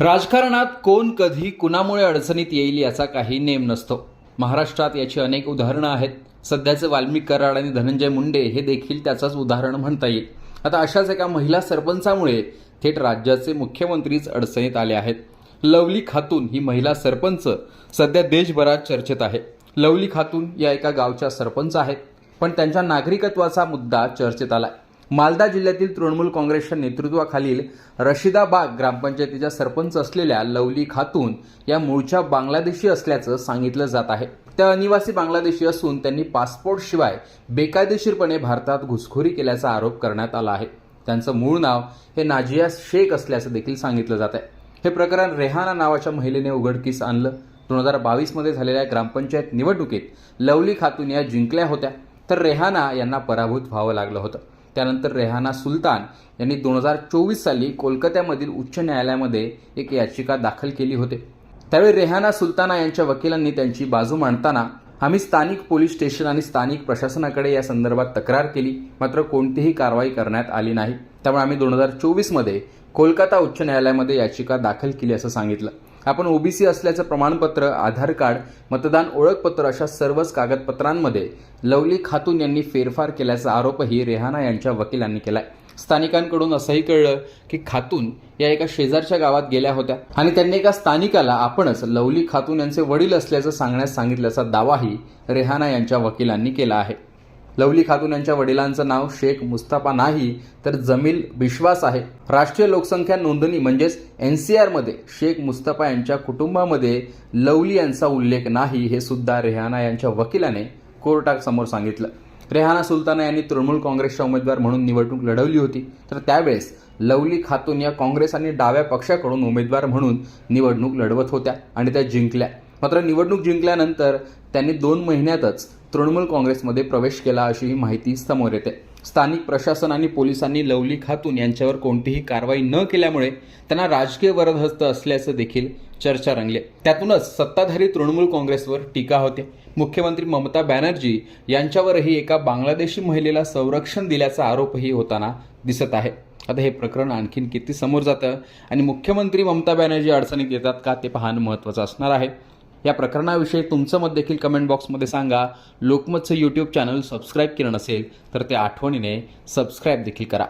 राजकारणात कोण कधी कुणामुळे अडचणीत येईल याचा काही नेम नसतो. महाराष्ट्रात याची अनेक उदाहरणं आहेत. सध्याचे वाल्मिक कराड आणि धनंजय मुंडे हे देखील त्याचंच उदाहरण म्हणता येईल. आता अशाच एका महिला सरपंचामुळे थेट राज्याचे मुख्यमंत्रीच अडचणीत आले आहेत. लवली खातून ही महिला सरपंच सध्या देशभरात चर्चेत आहे. लवली खातून या एका गावच्या सरपंच आहेत. पण त्यांच्या नागरिकत्वाचा मुद्दा चर्चेत आलाय. मालदा जिल्ह्यातील तृणमूल काँग्रेसच्या नेतृत्वाखालील रशिदाबाग ग्रामपंचायतीच्या सरपंच असलेल्या लवली खातून या मूळच्या बांगलादेशी असल्याचं सांगितलं जात आहे. त्या अनिवासी बांगलादेशी असून त्यांनी पासपोर्ट शिवाय बेकायदेशीरपणे भारतात घुसखोरी केल्याचा आरोप करण्यात आला आहे. त्यांचं मूळ नाव हे नाजिया शेख असल्याचं देखील सांगितलं जात आहे. हे प्रकरण रेहाना नावाच्या महिलेने उघडकीस आणलं. दोन हजार बावीसमध्ये झालेल्या ग्रामपंचायत निवडणुकीत लवली खातून या जिंकल्या होत्या. तर रेहाना यांना पराभूत व्हावं लागलं होतं. त्यानंतर रेहाना सुलतान यांनी दोन हजार चोवीस साली कोलकात्यामधील उच्च न्यायालयामध्ये एक याचिका दाखल केली होती. त्यावेळी रेहाना सुलताना यांच्या वकिलांनी त्यांची बाजू मांडताना आम्ही स्थानिक पोलीस स्टेशन आणि स्थानिक प्रशासनाकडे या संदर्भात तक्रार केली मात्र कोणतीही कारवाई करण्यात आली नाही. त्यामुळे आम्ही दोन हजार चोवीसमध्ये कोलकाता उच्च न्यायालयामध्ये याचिका दाखल केली असं सांगितलं. आपण ओबीसी असल्याचं प्रमाणपत्र आधार कार्ड मतदान ओळखपत्र अशा सर्वच कागदपत्रांमध्ये लवली खातून यांनी फेरफार केल्याचा आरोपही रेहाना यांच्या वकिलांनी केलाय. स्थानिकांकडून असंही कळलं की खातून या एका शेजारच्या गावात गेल्या होत्या आणि त्यांनी एका स्थानिकाला आपणच लवली खातून यांचे वडील असल्याचं सांगण्यास सांगितल्याचा दावाही रेहाना यांच्या वकिलांनी केला आहे. लवली खातून यांच्या वडिलांचं नाव शेख मुस्ताफा नाही तर जमील बिश्वास आहे. राष्ट्रीय लोकसंख्या नोंदणी म्हणजेच एन सी आरमध्ये शेख मुस्तफा यांच्या कुटुंबामध्ये लवली यांचा उल्लेख नाही हे सुद्धा रेहाना यांच्या वकिलाने कोर्टासमोर सांगितलं. रेहाना सुलताना यांनी तृणमूल काँग्रेसच्या उमेदवार म्हणून निवडणूक लढवली होती. तर त्यावेळेस लवली खातून या काँग्रेस आणि डाव्या पक्षाकडून उमेदवार म्हणून निवडणूक लढवत होत्या आणि त्या जिंकल्या. मात्र निवडणूक जिंकल्यानंतर त्यांनी दोन महिन्यातच तृणमूल काँग्रेसमध्ये प्रवेश केला अशी ही माहिती समोर येते. स्थानिक प्रशासन आणि पोलिसांनी लवली खातून यांच्यावर कोणतीही कारवाई न केल्यामुळे त्यांना राजकीय वरदहस्त असल्याचं देखील चर्चा रंगली. त्यातूनच सत्ताधारी तृणमूल काँग्रेसवर टीका होते. मुख्यमंत्री ममता बॅनर्जी यांच्यावरही एका बांगलादेशी महिलेला संरक्षण दिल्याचा आरोपही होताना दिसत आहे. आता हे प्रकरण आणखीन किती समोर जातं आणि मुख्यमंत्री ममता बॅनर्जी अडचणीत येतात का ते पाहणं महत्त्वाचं असणार आहे. या प्रकरणाविषयी तुमचं मत देखील कमेंट बॉक्समध्ये सांगा. लोकमतचं यूट्यूब चॅनल सबस्क्राईब केलं नसेल तर ते आठवणीने सबस्क्राईब देखील करा.